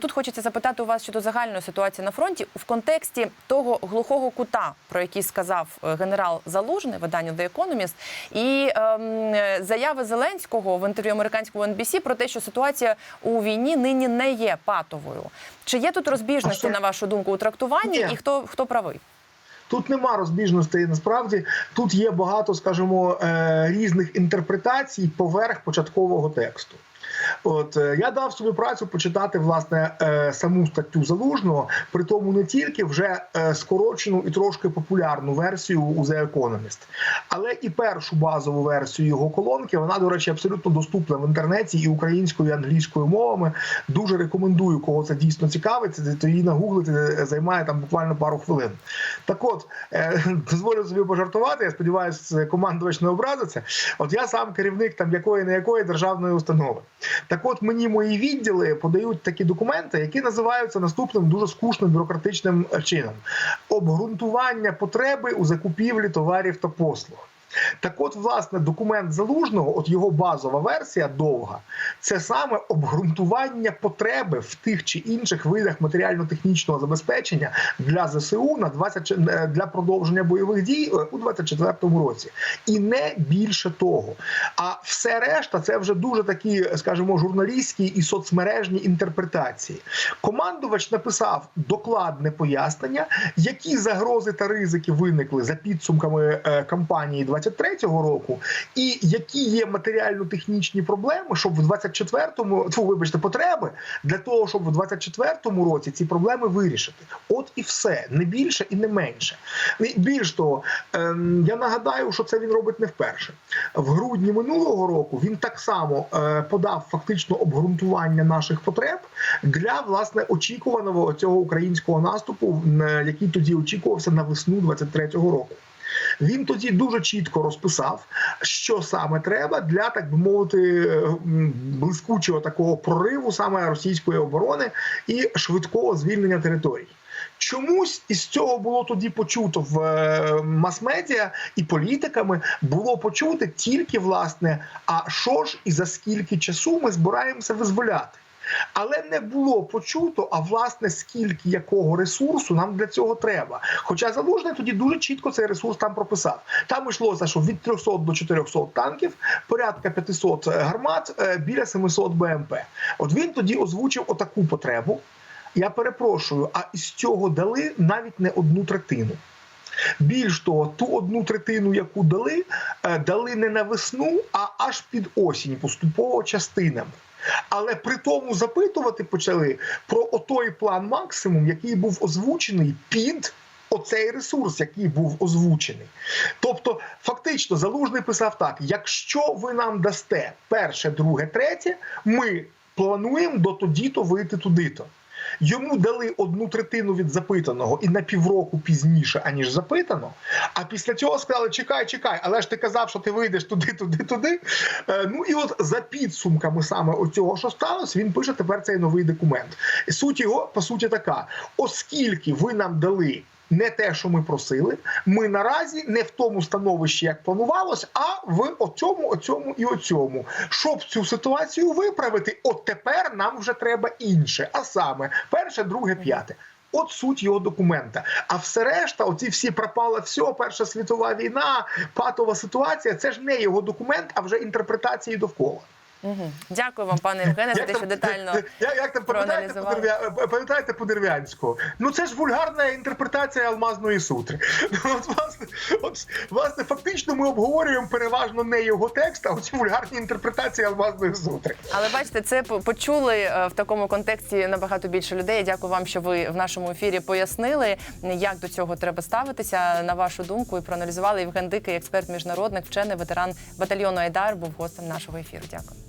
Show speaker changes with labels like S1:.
S1: Тут хочеться запитати у вас щодо загальної ситуації на фронті в контексті того глухого кута, про який сказав е, генерал Залужний, виданню The Economist, і ем, заяви Зеленського в інтерв'ю американському NBC про те, що ситуація у війні нині не є патовою. Чи є тут розбіжності, на вашу думку, у трактуванні,
S2: Ні.
S1: і хто хто правий?
S2: Тут нема розбіжностей. Насправді тут є багато, скажімо, е, різних інтерпретацій поверх початкового тексту. От е, я дав собі працю почитати власне е, саму статтю залужного, при тому не тільки вже е, скорочену і трошки популярну версію у The Economist, але і першу базову версію його колонки. Вона, до речі, абсолютно доступна в інтернеті і українською, і англійською мовами. Дуже рекомендую, кого це дійсно цікавить. То її нагуглити займає там буквально пару хвилин. Так от дозволю собі пожартувати. Я сподіваюся, командувач не образиться. От я сам керівник там якої не якої державної установи. Так от мені мої відділи подають такі документи, які називаються наступним дуже скучним бюрократичним чином: обґрунтування потреби у закупівлі товарів та послуг. Так, от, власне, документ залужного, от його базова версія довга, це саме обґрунтування потреби в тих чи інших видах матеріально-технічного забезпечення для ЗСУ на 20, е, для продовження бойових дій е, у 24-му році, і не більше того. А все решта це вже дуже такі, скажімо, журналістські і соцмережні інтерпретації. Командувач написав докладне пояснення, які загрози та ризики виникли за підсумками е, кампанії 23-го року, і які є матеріально-технічні проблеми, щоб в 24-му, тьфу, вибачте, потреби для того, щоб в 24-му році ці проблеми вирішити. От і все, не більше і не менше. Більш того, ем, я нагадаю, що це він робить не вперше. В грудні минулого року він так само е, подав фактично обґрунтування наших потреб для власне очікуваного цього українського наступу, е, який тоді очікувався на весну 23-го року. Він тоді дуже чітко розписав, що саме треба для так би мовити блискучого такого прориву саме російської оборони і швидкого звільнення територій. Чомусь із цього було тоді почуто в е, мас-медіа і політиками було почуто тільки власне, а що ж і за скільки часу ми збираємося визволяти. Але не було почуто, а власне скільки якого ресурсу нам для цього треба. Хоча залужний тоді дуже чітко цей ресурс там прописав. Там йшлося, що від 300 до 400 танків, порядка 500 гармат, е, біля 700 БМП. От він тоді озвучив отаку потребу. Я перепрошую, а із цього дали навіть не одну третину. Більш того, ту одну третину, яку дали, е, дали не на весну, а аж під осінь, поступово частинами. Але при тому запитувати почали про отой план максимум, який був озвучений під. Оцей ресурс, який був озвучений, тобто, фактично, залужний писав так: якщо ви нам дасте перше, друге, третє, ми плануємо до тоді-то вийти туди-то. Йому дали одну третину від запитаного і на півроку пізніше, аніж запитано. А після цього сказали: чекай, чекай, але ж ти казав, що ти вийдеш туди, туди, туди. Е, ну і от за підсумками саме оцього, що сталося, він пише тепер цей новий документ. Суть його по суті така: оскільки ви нам дали. Не те, що ми просили, ми наразі не в тому становищі, як планувалось, а в оцьому, оцьому і оцьому. Щоб цю ситуацію виправити, от тепер нам вже треба інше. А саме перше, друге, п'яте. От суть його документа. А все решта, оці всі пропало все, Перша світова війна, патова ситуація. Це ж не його документ, а вже інтерпретації довкола.
S1: Угу. Дякую вам, пане Євгене, за те, що детально
S2: як, як там пам'ятаєте по, пам'ятаєте по дерев'янську? Ну це ж вульгарна інтерпретація алмазної сутри. Ну, От, власне, от, власне, фактично ми обговорюємо переважно не його текст, а оці вульгарні інтерпретації алмазної сутри.
S1: Але бачите, це почули е, в такому контексті набагато більше людей. Дякую вам, що ви в нашому ефірі пояснили, як до цього треба ставитися. На вашу думку і проаналізували Євген Дикий, експерт міжнародник, вчений ветеран батальйону Айдар, був гостем нашого ефіру. Дякую.